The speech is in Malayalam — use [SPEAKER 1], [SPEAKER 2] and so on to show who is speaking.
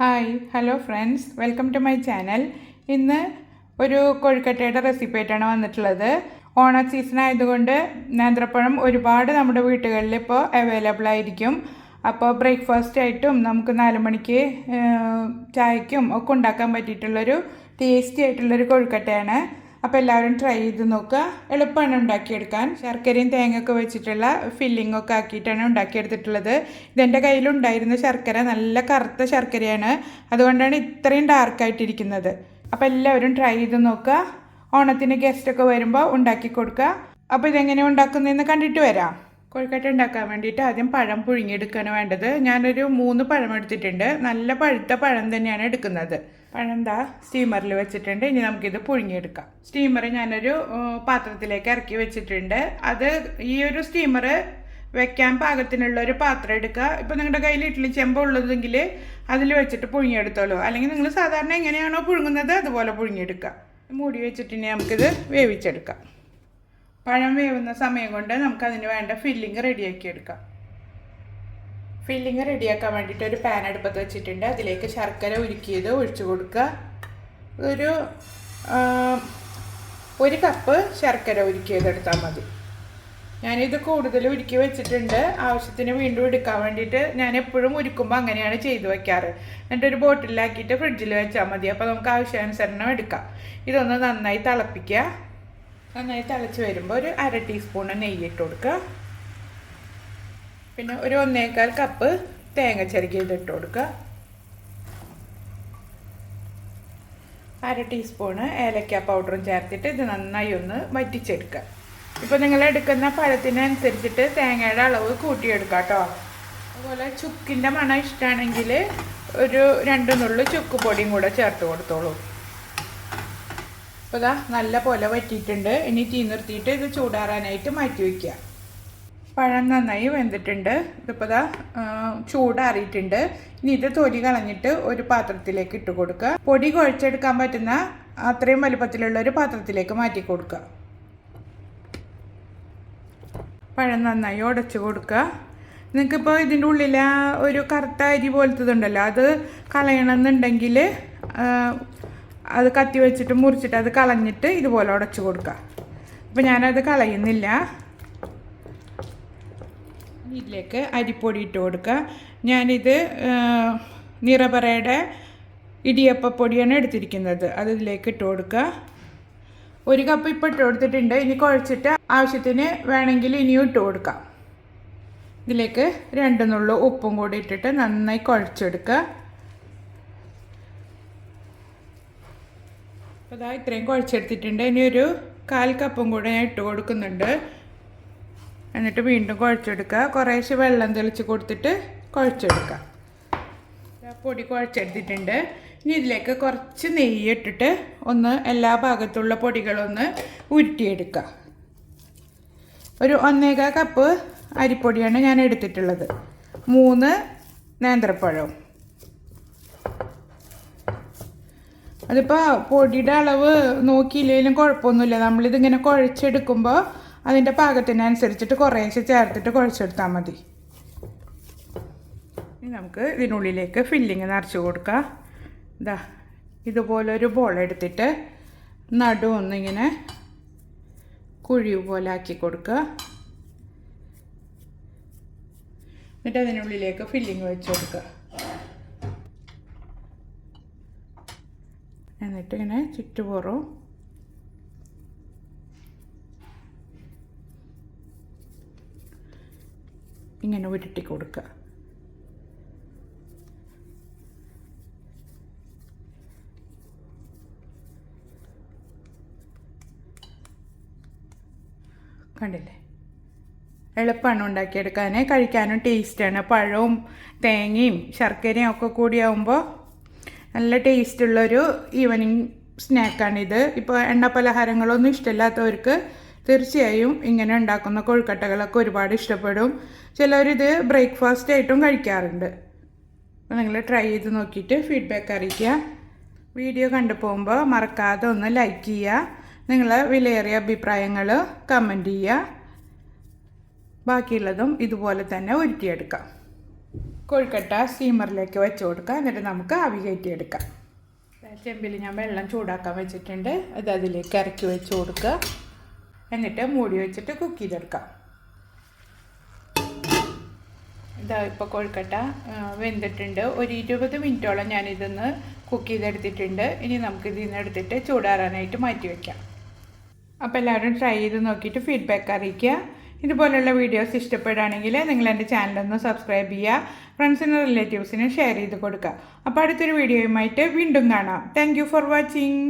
[SPEAKER 1] Hi hello friends welcome to my channel ഇന്ന് ഒരു കൊഴുക്കട്ടയുടെ റെസിപ്പി ആയിട്ടാണ് വന്നിട്ടുള്ളത്. ഓണ സീസൺ ആയതുകൊണ്ട് നേന്ത്രപ്പഴം ഒരുപാട് നമ്മുടെ വീട്ടുകളിൽ ഇപ്പോൾ അവൈലബിൾ ആയിരിക്കും. അപ്പോൾ ബ്രേക്ക്ഫാസ്റ്റ് ആയിട്ടും നമുക്ക് നാല് മണിക്ക് ചായക്കും ഒക്കെ ഉണ്ടാക്കാൻ പറ്റിയിട്ടുള്ളൊരു ടേസ്റ്റി ആയിട്ടുള്ളൊരു കൊഴുക്കട്ടയാണ്. അപ്പോൾ എല്ലാവരും ട്രൈ ചെയ്ത് നോക്കുക. എളുപ്പമാണ് ഉണ്ടാക്കിയെടുക്കാൻ. ശർക്കരയും തേങ്ങയൊക്കെ വെച്ചിട്ടുള്ള ഫില്ലിംഗ് ഒക്കെ ആക്കിയിട്ടാണ് ഉണ്ടാക്കിയെടുത്തിട്ടുള്ളത്. ഇതെന്റെ കയ്യിലുണ്ടായിരുന്ന ശർക്കര നല്ല കറുത്ത ശർക്കരയാണ്. അതുകൊണ്ടാണ് ഇത്രയും ഡാർക്കായിട്ടിരിക്കുന്നത് അപ്പോൾ എല്ലാവരും ട്രൈ ചെയ്ത് നോക്കുക. ഓണത്തിന് ഗസ്റ്റൊക്കെ വരുമ്പോൾ ഉണ്ടാക്കി കൊടുക്കുക. അപ്പോൾ ഇതെങ്ങനെ ഉണ്ടാക്കുന്നതെന്ന് കണ്ടിട്ട് വരാം. കൊഴുക്കട്ട ഉണ്ടാക്കാൻ വേണ്ടിയിട്ട് ആദ്യം പഴം പുഴുങ്ങിയെടുക്കുകയാണ് വേണ്ടത്. ഞാനൊരു മൂന്ന് പഴം എടുത്തിട്ടുണ്ട്. നല്ല പഴുത്ത പഴം തന്നെയാണ് എടുക്കുന്നത്. പഴം എന്താ സ്റ്റീമറിൽ വെച്ചിട്ടുണ്ട്. ഇനി നമുക്കിത് പുഴുങ്ങിയെടുക്കാം. സ്റ്റീമർ ഞാനൊരു പാത്രത്തിലേക്ക് ഇറക്കി വെച്ചിട്ടുണ്ട്. അത് ഈ ഒരു സ്റ്റീമർ വെക്കാൻ പാകത്തിനുള്ള ഒരു പാത്രം എടുക്കുക. ഇപ്പോൾ നിങ്ങളുടെ കയ്യിൽ ഇഡ്ഡലി ചെമ്പ ഉള്ളതെങ്കിൽ അതിൽ വെച്ചിട്ട് പുഴുങ്ങിയെടുത്തോളൂ. അല്ലെങ്കിൽ നിങ്ങൾ സാധാരണ എങ്ങനെയാണോ പുഴുങ്ങുന്നത് അതുപോലെ പുഴുങ്ങിയെടുക്കുക. മൂടി വെച്ചിട്ട് ഇനി നമുക്കിത് വേവിച്ചെടുക്കാം. പഴം വേവുന്ന സമയം കൊണ്ട് നമുക്കതിന് വേണ്ട ഫില്ലിങ് റെഡിയാക്കി എടുക്കാം. ഫില്ലിങ് റെഡിയാക്കാൻ വേണ്ടിയിട്ട് ഒരു പാൻ അടുപ്പത്ത് വെച്ചിട്ടുണ്ട്. അതിലേക്ക് ശർക്കര ഉരുക്കിയത് ഒഴിച്ചു കൊടുക്കുക. ഒരു ഒരു കപ്പ് ശർക്കര ഉരുക്കിയത് എടുത്താൽ മതി. ഞാനിത് കൂടുതൽ ഉരുക്കി വെച്ചിട്ടുണ്ട്. ആവശ്യത്തിന് വീണ്ടും എടുക്കാൻ വേണ്ടിയിട്ട് ഞാൻ എപ്പോഴും ഉരുക്കുമ്പോൾ അങ്ങനെയാണ് ചെയ്തു വെക്കാറ്. എന്നിട്ട് ഒരു ബോട്ടിലാക്കിയിട്ട് ഫ്രിഡ്ജിൽ വെച്ചാൽ മതി. അപ്പോൾ നമുക്ക് ആവശ്യാനുസരണം എടുക്കാം. ഇതൊന്ന് നന്നായി തിളപ്പിക്കുക. നന്നായി തിളച്ച് വരുമ്പോൾ ഒരു അര ടീസ്പൂണ് നെയ്യ് ഇട്ട് കൊടുക്കുക. പിന്നെ ഒരു ഒന്നേക്കാൽ കപ്പ് തേങ്ങ ചിരകിയത് ഇട്ട് കൊടുക്കുക. അര ടീസ്പൂണ് ഏലക്ക പൗഡറും ചേർത്തിട്ട് ഇത് നന്നായി ഒന്ന് വറ്റിച്ചെടുക്കുക. ഇപ്പോൾ നിങ്ങൾ എടുക്കുന്ന പഴത്തിനനുസരിച്ചിട്ട് തേങ്ങയുടെ അളവ് കൂട്ടിയെടുക്കുക കേട്ടോ. അതുപോലെ ചുക്കിന്റെ മണം ഇഷ്ടമാണെങ്കിൽ ഒരു രണ്ട് നുള്ളു ചുക്ക് പൊടിയും കൂടെ ചേർത്ത് കൊടുത്തോളൂ. അപ്പോൾ ഇതാ നല്ല പോലെ വറ്റിയിട്ടുണ്ട്. ഇനി തീ നിർത്തിയിട്ട് ഇത് ചൂടാറാനായിട്ട് മാറ്റി വയ്ക്കുക. പഴം നന്നായി വെന്തിട്ടുണ്ട്. ഇതിപ്പോൾ ഇതാ ചൂടാറിയിട്ടുണ്ട്. ഇനി ഇത് തൊലി കളഞ്ഞിട്ട് ഒരു പാത്രത്തിലേക്ക് ഇട്ട് കൊടുക്കുക. പൊടി കുഴച്ചെടുക്കാൻ പറ്റുന്ന അത്രയും വലുപ്പത്തിലുള്ള ഒരു പാത്രത്തിലേക്ക് മാറ്റി കൊടുക്കുക. പഴം നന്നായി ഉടച്ചു കൊടുക്കുക. നിങ്ങൾക്കിപ്പോൾ ഇതിന്റെ ഉള്ളിൽ ഒരു കറുത്ത അരി പോലത്തതുണ്ടല്ലോ അത് കളയണമെന്നുണ്ടെങ്കിൽ അത് കത്തി വെച്ചിട്ട് മുറിച്ചിട്ട് അത് കളഞ്ഞിട്ട് ഇതുപോലെ ഉടച്ചു കൊടുക്കുക. അപ്പോൾ ഞാനത് കളയുന്നില്ല. ഇതിലേക്ക് അരിപ്പൊടി ഇട്ട് കൊടുക്കുക. ഞാനിത് നിറപറയുടെ ഇടിയപ്പപ്പൊടിയാണ് എടുത്തിരിക്കുന്നത്. അത് ഇതിലേക്ക് ഇട്ട് കൊടുക്കുക. ഒരു കപ്പ് ഇപ്പം ഇട്ട് കൊടുത്തിട്ടുണ്ട്. ഇനി കുഴച്ചിട്ട് ആവശ്യത്തിന് വേണമെങ്കിൽ ഇനിയും ഇട്ട് കൊടുക്കാം. ഇതിലേക്ക് രണ്ട് നുള്ളു ഉപ്പും കൂടി ഇട്ടിട്ട് നന്നായി കുഴച്ചെടുക്കുക. അപ്പോൾ ഇതാ ഇത്രയും കുഴച്ചെടുത്തിട്ടുണ്ട്. ഇനി ഒരു കാൽ കപ്പും കൂടെ ഞാൻ ഇട്ട് കൊടുക്കുന്നുണ്ട്. എന്നിട്ട് വീണ്ടും കുഴച്ചെടുക്കുക. കുറേശ്ശെ വെള്ളം തെളിച്ച് കൊടുത്തിട്ട് കുഴച്ചെടുക്കുക. പൊടി കുഴച്ചെടുത്തിട്ടുണ്ട്. ഇനി ഇതിലേക്ക് കുറച്ച് നെയ്യ് ഇട്ടിട്ട് ഒന്ന് എല്ലാ ഭാഗത്തുള്ള പൊടികളൊന്ന് ഉരുട്ടിയെടുക്കുക. ഒരു ഒന്നേകാ കപ്പ് അരിപ്പൊടിയാണ് ഞാൻ എടുത്തിട്ടുള്ളത്. മൂന്ന് നേന്ത്രപ്പഴവും. അതിപ്പോൾ പൊടിയുടെ അളവ് നോക്കിയില്ലെങ്കിലും കുഴപ്പമൊന്നുമില്ല. നമ്മളിതിങ്ങനെ കുഴച്ചെടുക്കുമ്പോൾ അതിന്റെ പാകത്തിനനുസരിച്ചിട്ട് കുറേശ്ശെ ചേർത്തിട്ട് കുഴച്ചെടുത്താൽ മതി. ഇനി നമുക്ക് ഇതിനുള്ളിലേക്ക് ഫില്ലിങ് നിറച്ച് കൊടുക്കാം. ഇതാ ഇതുപോലൊരു ബോൾ എടുത്തിട്ട് നടു ഒന്നിങ്ങനെ പോലെ ആക്കി കൊടുക്കുക എന്നിട്ട് അതിനുള്ളിലേക്ക് ഫില്ലിങ് വെച്ച് കൊടുക്കുക എന്നിട്ട് ഇങ്ങനെ ചുറ്റുപുറവും ഇങ്ങനെ ഉരുട്ടി കൊടുക്കുക. കണ്ടില്ലേ? എളുപ്പമാണ് ഉണ്ടാക്കിയെടുക്കാൻ കഴിക്കാനും ടേസ്റ്റാണ് പഴവും തേങ്ങയും ശർക്കരയും ഒക്കെ കൂടിയാവുമ്പോൾ നല്ല ടേസ്റ്റുള്ളൊരു ഈവനിങ് സ്നാക്കാണിത് ഇപ്പോൾ എണ്ണ പലഹാരങ്ങളൊന്നും ഇഷ്ടമില്ലാത്തവർക്ക് തീർച്ചയായും ഇങ്ങനെ ഉണ്ടാക്കുന്ന കൊഴുക്കട്ടകളൊക്കെ ഒരുപാട് ഇഷ്ടപ്പെടും. ചിലരിത് ബ്രേക്ക്ഫാസ്റ്റ് ആയിട്ടും കഴിക്കാറുണ്ട്. അപ്പോൾ നിങ്ങൾ ട്രൈ ചെയ്ത് നോക്കിയിട്ട് ഫീഡ്ബാക്ക് അറിയിക്കുക. വീഡിയോ കണ്ടു പോകുമ്പോൾ മറക്കാതെ ഒന്ന് ലൈക്ക് ചെയ്യുക. നിങ്ങളെ വിലയേറിയ അഭിപ്രായങ്ങൾ കമന്റ് ചെയ്യുക. ബാക്കിയുള്ളതും ഇതുപോലെ തന്നെ ഒരുക്കിയെടുക്കാം കൊഴുക്കട്ട സ്റ്റീമറിലേക്ക് വെച്ച് കൊടുക്കുക എന്നിട്ട് നമുക്ക് ആവി കയറ്റിയെടുക്കാം. ചെമ്പിൽ ഞാൻ വെള്ളം ചൂടാക്കാൻ വെച്ചിട്ടുണ്ട്. അത് അതിലേക്ക് ഇറക്കി വെച്ച് കൊടുക്കുക. എന്നിട്ട് മൂടി വെച്ചിട്ട് കുക്ക് ചെയ്തെടുക്കാം. ഇതാ ഇപ്പോൾ കൊഴുക്കട്ട വെന്തിട്ടുണ്ട്. ഒരു ഇരുപത് മിനിറ്റോളം ഞാനിതൊന്ന് കുക്ക് ചെയ്തെടുത്തിട്ടുണ്ട്. ഇനി നമുക്ക് ഇതിൽ നിന്ന് എടുത്തിട്ട് ചൂടാറാനായിട്ട് മാറ്റി വയ്ക്കാം അപ്പോൾ എല്ലാവരും ട്രൈ ചെയ്ത് നോക്കിയിട്ട് ഫീഡ്ബാക്ക് അറിയിക്കുക. ഇതുപോലുള്ള വീഡിയോസ് ഇഷ്ടപ്പെടുകയാണെങ്കിൽ നിങ്ങൾ എന്റെ ചാനലൊന്ന് സബ്സ്ക്രൈബ് ചെയ്യുക. ഫ്രണ്ട്സിനും റിലേറ്റീവ്സിനും ഷെയർ ചെയ്ത് കൊടുക്കുക. അപ്പോൾ അടുത്തൊരു വീഡിയോയുമായിട്ട് വീണ്ടും കാണാം. Thank for watching